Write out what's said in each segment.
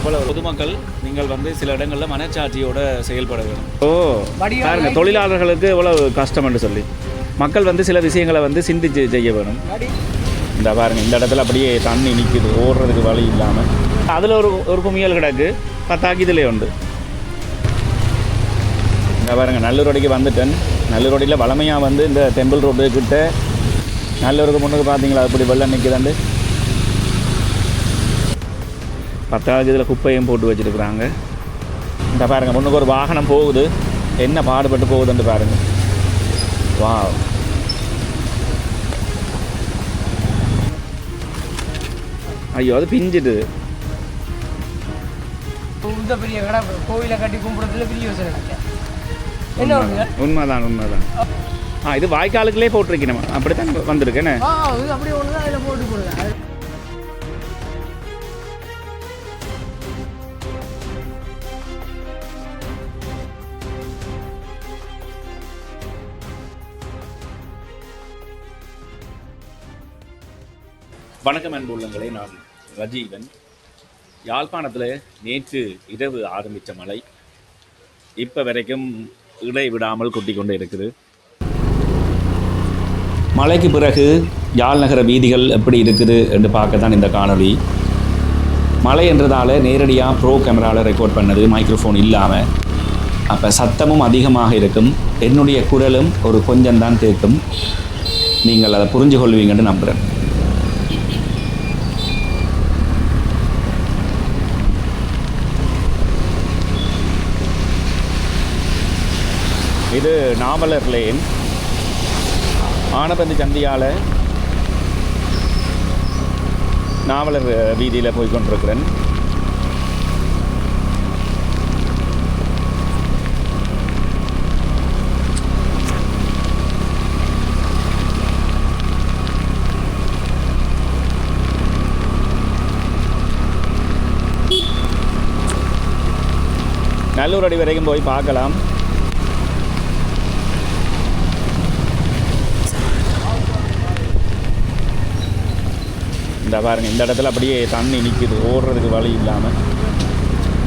எவ்வளவு? பொதுமக்கள் நீங்கள் வந்து சில இடங்களில் மனச்சாட்சியோட செயல்பட வேண்டும். ஓ பாருங்க தொழிலாளர்களுக்கு எவ்வளவு கஷ்டம்னு சொல்லி. மக்கள் வந்து சில விஷயங்களை வந்து சிந்திச்சு செய்ய வேணும். இந்த பாருங்க இந்த இடத்துல அப்படியே தண்ணி நிற்குது ஓடுறதுக்கு வழி இல்லாமல் அதில் ஒரு ஒரு குமியல் கிடக்கு பத்தாக்கி இதிலே உண்டு. இந்த பாருங்க நல்லூரோடைக்கு வந்துட்டேன். நல்லூரோடையில் வளமையாக வந்து இந்த டெம்பிள் ரோடு கிட்ட நல்லூருக்கு முன்னுக்கு பார்த்தீங்களா அப்படி வெள்ளம் நிற்குதாண்டு பத்தாவது இதில் குப்பையும் போட்டு வச்சுருக்குறாங்க. இந்த பாருங்க முன்னுக்கு ஒரு வாகனம் போகுது. என்ன பாடுபட்டு போகுதுன்னு பாருங்க. வா ஐயோ அது பிஞ்சிட்டு இந்த பெரிய கடை கோவிலை கட்டி கும்பிடுறதுல பெரிய யோசனை உண்மைதான் உண்மைதான். ஆ. இது வாய்க்காலுக்குள்ளே போட்டிருக்கணும்? அப்படித்தான் வந்திருக்கேன்னு அப்படியே ஒன்று தான் அதில் போட்டு போடுங்க வணக்கம் அன்பு உள்ளங்களே நான் ரஜீவன். யாழ்ப்பாணத்தில் நேற்று இரவு ஆரம்பித்த மழை இப்போ வரைக்கும் இடை விடாமல் கொட்டி கொண்டு இருக்குது. மழைக்கு பிறகு யாழ் நகர வீதிகள் எப்படி இருக்குது என்று பார்க்க தான் இந்த காணொளி. மழை என்றதால் நேரடியாக ப்ரோ கேமராவில் ரெக்கார்ட் பண்ணது மைக்ரோஃபோன் இல்லாமல் அப்போ சத்தமும் அதிகமாக இருக்கும். என்னுடைய குரலும் ஒரு கொஞ்சம் தான் கேட்கும். நீங்கள் அதை புரிஞ்சு கொள்வீங்கன்னு நம்புகிறேன் இது நாவலர் லேன் ஆனபந்தி சந்தியால் நாவலர் வீதியில் போய் கொண்டிருக்கிறேன் நல்லூர் அடி வரைக்கும் போய் பார்க்கலாம். இந்த பாருங்க இந்த இடத்துல அப்படியே தண்ணி நிற்குது ஓடுறதுக்கு வழி இல்லாமல்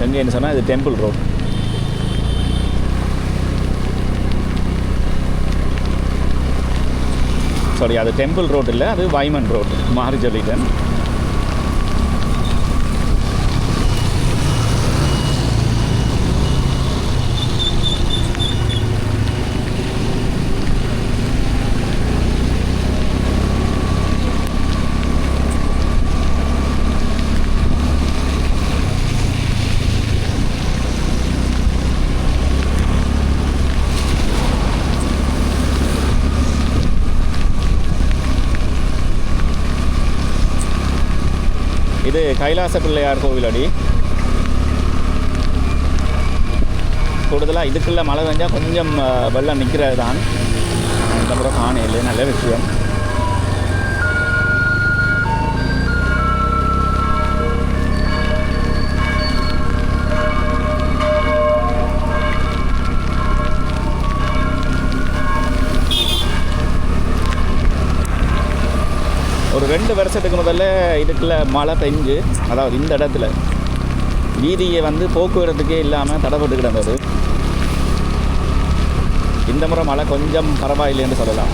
எங்கேன்னு சொன்னால் இது டெம்பிள் ரோட் சாரி அது டெம்பிள் ரோட் இல்லை அது வைமன் ரோடு மாறி சொல்லிட்டேன். இது கைலாச பிள்ளையார் கோவில் அடி. கூடுதலாக இதுக்குள்ளே மழை பெஞ்சால் கொஞ்சம் வெள்ளம் நிற்கிறது தான் இந்த முறை காணையில் நல்ல விஷயம். ரெண்டு வருஷத்துக்கு முதல்ல இதுக்குள்ள மழை பெஞ்சு அதாவது இந்த இடத்துல வீதியை வந்து போக்குவரத்துக்கே இல்லாமல் தடைப்பட்டு கிடந்தது இந்த முறை மழை கொஞ்சம் பரவாயில்லைன்னு சொல்லலாம்.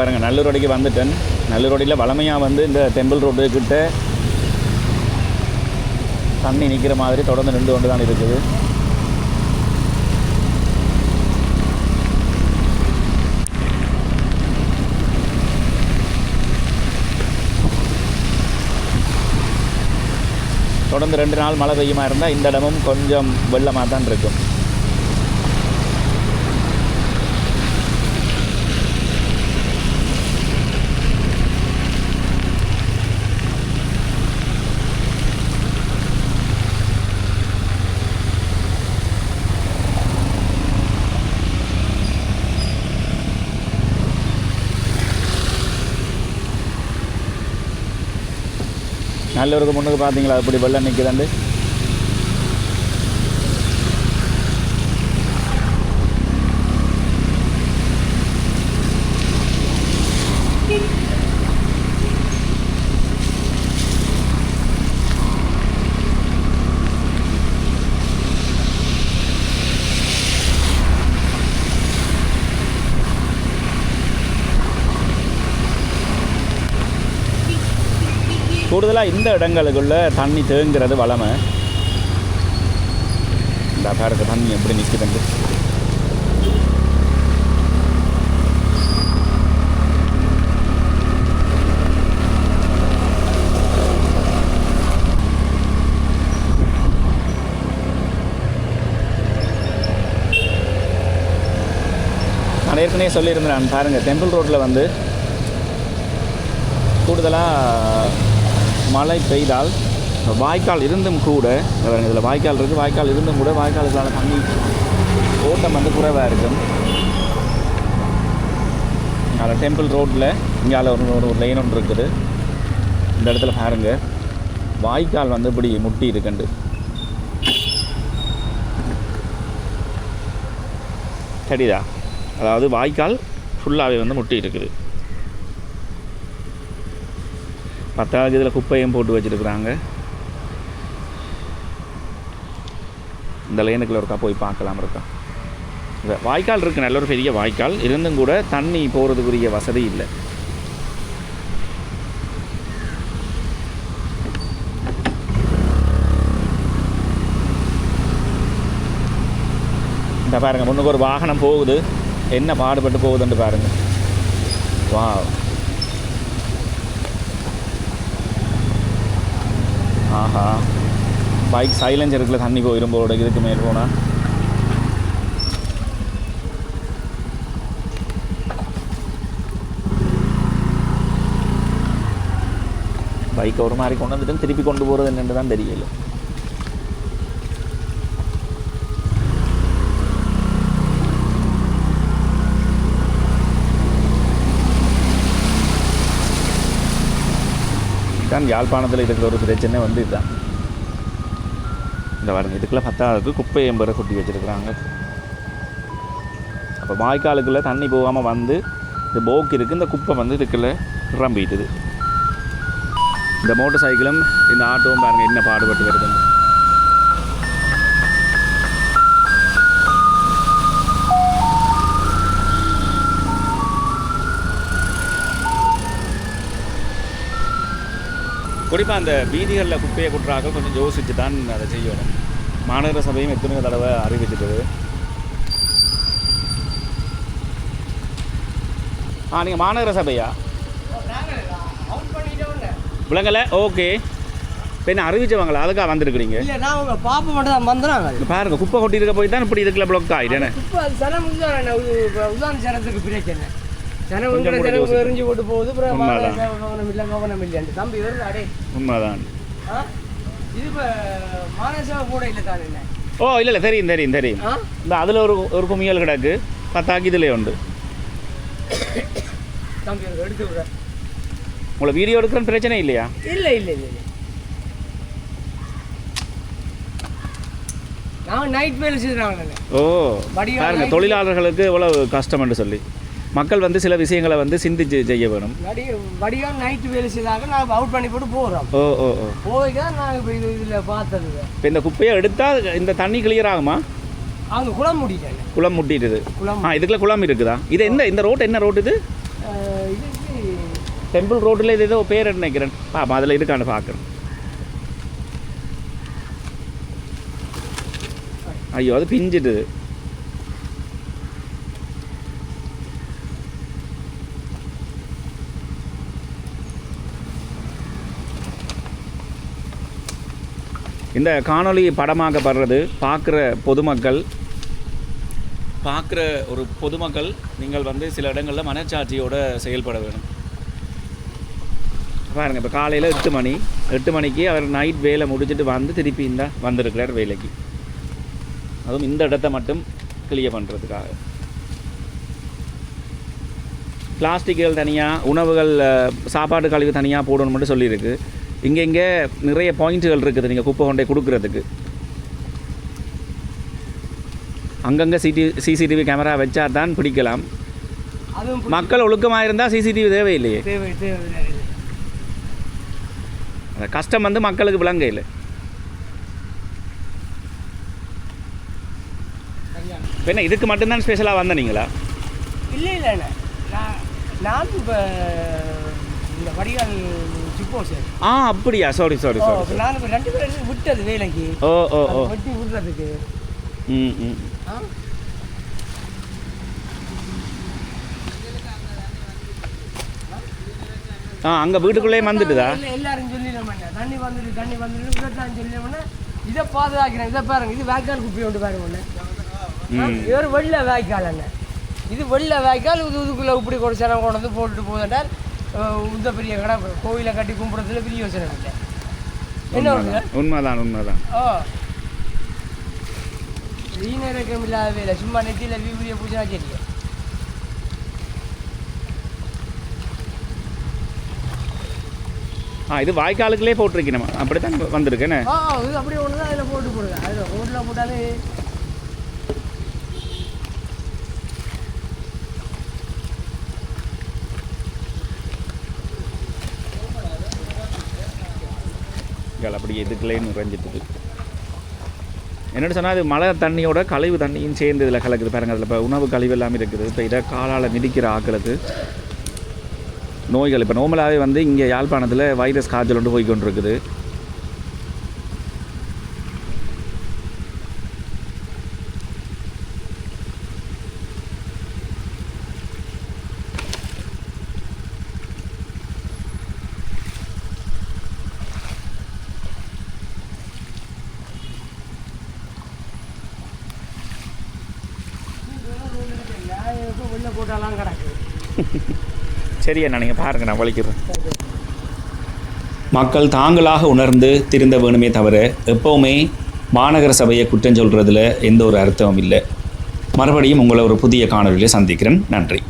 பாருங்கள் பாருங்க நல்லூரோடைக்கு வந்துட்டேன். நல்லூரோடையில் வளமையாக வந்து இந்த டெம்பிள் ரோடு கிட்ட தண்ணி நிற்கிற மாதிரி தொடர்ந்து நின்று கொண்டு தான் இருக்குது. தொடர்ந்து ரெண்டு நாள் மழை பெய்யுமா இருந்தால் இந்த இடமும் கொஞ்சம் வெள்ளமாக தான் இருக்கும். நல்லூருக்கு முன்னுக்கு பார்த்தீங்களா? அப்படி வெள்ளம் நிற்குதாண்டு கூடுதலாக இந்த இடங்களுக்குள்ள தண்ணி தேங்குறது வளமை. இந்த பாருங்க தண்ணி எப்படி நிற்குதுண்டு நான் ஏற்கனவே சொல்லியிருந்தேன் நான் பாருங்கள் டெம்பிள் ரோட்டில் வந்து கூடுதலாக மழை பெய்தால் வாய்க்கால் இருந்தும் கூட இதில் வாய்க்கால் இருக்குது வாய்க்கால் இருந்தும் கூட வாய்க்காலுக்கான தண்ணி ஓட்டம் வந்து குறைவாக இருக்கும். அதில் டெம்பிள் ரோட்டில் இங்கே ஒரு ஒரு லைன் ஒன்று இருக்குது. இந்த இடத்துல பாருங்க. வாய்க்கால் வந்து இப்படி முட்டி இருக்குண்டு. சரிதா அதாவது வாய்க்கால் ஃபுல்லாகவே வந்து முட்டி இருக்குது. பத்தாவது இதில் குப்பையும் போட்டு வச்சுருக்குறாங்க. இந்த லைனுக்குள்ள இருக்கா போய் பார்க்கலாம் இருக்கா. இந்த வாய்க்கால் இருக்குது நல்ல ஒரு பெரிய வாய்க்கால். இருந்தும் கூட தண்ணி போகிறதுக்குரிய வசதி இல்லை. இந்த பாருங்க முன்னுக்கு ஒரு வாகனம் போகுது. என்ன பாடுபட்டு போகுதுன்ட்டு பாருங்கள் வா ஆஹா. பைக் சைலன்சருக்குள்ள தண்ணி போயிடும் போட இதுக்கு மேல் போனால் பைக்கை ஒரு மாதிரி கொண்டு வந்துட்டு திருப்பி கொண்டு போகிறது என்னன்னு தான் தெரியல. தான் யாழ்ப்பாணத்தில் இருக்கிற ஒரு பிரச்சனை வந்து இதுதான். இந்த பாருங்க இதுக்குள்ளே பத்தாவது குப்பை எம்பரை கொட்டி வச்சுருக்குறாங்க. அப்போ வாய்க்காலுக்குள்ளே தண்ணி போகாமல் வந்து இந்த போக்கு இருக்குது இந்த குப்பை வந்து இதுக்குள்ளே ரம்பிட்டுது இந்த மோட்டர் சைக்கிளும் இந்த ஆட்டோவும் பாருங்கள் என்ன பாடுபட்டு வருதுன்னு. குறிப்பாக அந்த வீதிகளில் குப்பையை குட்டுறாக்கள் கொஞ்சம் யோசிச்சு தான் அதை செய்யணும். மாநகர சபையும் எத்தனையோ தடவை அறிவிச்சிட்டது ஆ நீங்கள் மாநகர சபையா? விளங்கலை? ஓகே. இப்போ என்ன அறிவிச்சவங்களா? அதுக்காக வந்திருக்கிறீங்க? இல்ல நான் பாப்பா மட்டும் தான் வந்தாங்க இங்க பாருங்க குப்பை கொட்டி இருக்க போய் தான் இப்படி இதுக்குள்ள பிளாக் ஆகிட்டேனே உதாரண ஜனத்துக்கு பிரச்சனை உண்மைதான். ஓ இல்லை இல்லை தெரியும் தெரியும் தெரியும். இந்த அதில் ஒரு ஒரு குமியல் கிடக்கு. பத்தாக்கி உண்டு. உங்களை வீடியோ எடுக்கிறன்னு பிரச்சனை இல்லையா? இல்லை இல்லை நான் நைட் வேலை செய்கிறாங்க ஓ பாருங்க தொழிலாளர்களுக்கு எவ்வளவு கஷ்டம்னு சொல்லி. மக்கள் வந்து சில விஷயங்களை வந்து சிந்திச்சு செய்ய வேணும். வடி வடிவா நைட் வேலை செய்தாங்க நான் அவுட் பண்ணி போட்டு போகிறோம் ஓ ஓ ஓ. போய் தான் நான் இப்போ இது இதில் பார்த்தது. இப்போ இந்த குப்பையை எடுத்தால் இந்த தண்ணி கிளியர் ஆகுமா? அவங்க குளம் முடிட்டாங்க. குளம் முட்டிடுது. குளம் ஆ இதுக்குள்ள குளம் இருக்குதா? இது எந்த இந்த ரோட் என்ன ரோட் இது? டெம்பிள் ரோட்டில் இது ஏதோ பேர் நினைக்கிறேன். பாப்பா அதில் இருக்கான்னு பார்க்குறேன் ஐயோ அது பிஞ்சிடுது இந்த காணொளி படமாக்கப்படுறது பார்க்குற பொதுமக்கள். பார்க்குற ஒரு பொதுமக்கள் நீங்கள் வந்து சில இடங்களில் மனச்சாட்சியோடு செயல்பட வேணும். பாருங்க இப்போ காலையில் எட்டு மணி. எட்டு மணிக்கு அவர் நைட் வேலை முடிச்சுட்டு வந்து திருப்பி இந்த வந்திருக்கிறார் வேலைக்கு. அதுவும் இந்த இடத்த மட்டும் கிளியர் பண்ணுறதுக்காக பிளாஸ்டிக்குகள் தனியாக உணவுகள் சாப்பாடு கழிவு தனியாக போடணும் மட்டும் சொல்லியிருக்கு. இங்கே இங்கே நிறைய பாயிண்ட்டுகள் இருக்குது நீங்கள் குப்பை கொண்டே கொடுக்கறதுக்கு. அங்கங்கே சிடி சிசிடிவி கேமரா வச்சா தான் பிடிக்கலாம். மக்கள் ஒழுக்கமாக இருந்தால் சிசிடிவி தேவையில்லையே. தேவை தேவை அந்த கஷ்டம் வந்து மக்களுக்கு விளங்க இல்லை. என்ன இதுக்கு மட்டும்தான் ஸ்பெஷலாக வந்தனீங்களா இல்லை இல்லை. நான் நான் இப்போ இந்த வடிகால் சார். ஆ அப்படியா? சாரி சாரி சாரி இப்போ ரெண்டு பேரும் விட்டது வேலைக்கு. ஓ ஓ ஓ. வெட்டி விடுறதுக்கு. ம் ம். ஆ? அங்கே வீட்டுக்குள்ளேயே வந்துட்டுதா இல்ல, எல்லாரும் சொல்லிடமாட்டா தண்ணி வந்துட்டு தண்ணி வந்துட்டு விடத்தான் சொல்லிடமாட்டா இதை பாதுகாக்கிறேன். இதை பாருங்க இது வாய்க்கால் குப்பி ஒன்று பாருங்க ஒன்று இது ஒரு வெள்ள வாய்க்கால் அண்ணே. இது வெள்ள வாய்க்கால் இது இதுக்குள்ளே இப்படி ஒரு சிரம் கொண்டு வந்து போட்டுட்டு போதாண்டால் இந்த பெரிய கடை கோவிலை கட்டி கும்பிட்றதுல பெரிய யோசனை இல்லை. என்ன உண்மைதான். உண்மைதான் ஓ வீணரக்கம் இல்லாத வேலை. சும்மா நெத்தியில் வீபுரிய பூஜா சரி ஆ இது வாய்க்காலுக்குள்ளே போட்டிருக்கணும்? அப்படி தான் வந்திருக்கேனே ஆ இது அப்படியே ஒன்று தான் அதில் போட்டு போடுங்க. அதில் ரோட்டில் போட்டாலே கால் அப்படியே இதுக்குள்ளே நிறைஞ்சிட்டுது என்னென்னு சொன்னால் அது மழை தண்ணியோட கழிவு தண்ணியும் சேர்ந்து இதில் கலக்குது பாருங்க. அதில் இப்போ உணவு கழிவு எல்லாமே இருக்குது. இப்போ இதை காலால் மிதிக்கிற ஆக்களுக்கு நோய்கள். இப்போ நோமலாகவே வந்து இங்கே யாழ்ப்பாணத்தில் வைரஸ் காய்ச்சல் ஒன்று போய் கொண்டிருக்குது சரியா கிடக்கு சரி அண்ணா நீங்கள் பாருங்க நான் வலிக்கிறேன். மக்கள் தாங்களாக உணர்ந்து திருந்த வேணுமே தவிர எப்போவுமே மாநகர சபையை குற்றம் சொல்கிறதுல எந்த ஒரு அர்த்தமும் இல்லை. மறுபடியும் உங்களை ஒரு புதிய காணொலியில் சந்திக்கிறேன். நன்றி.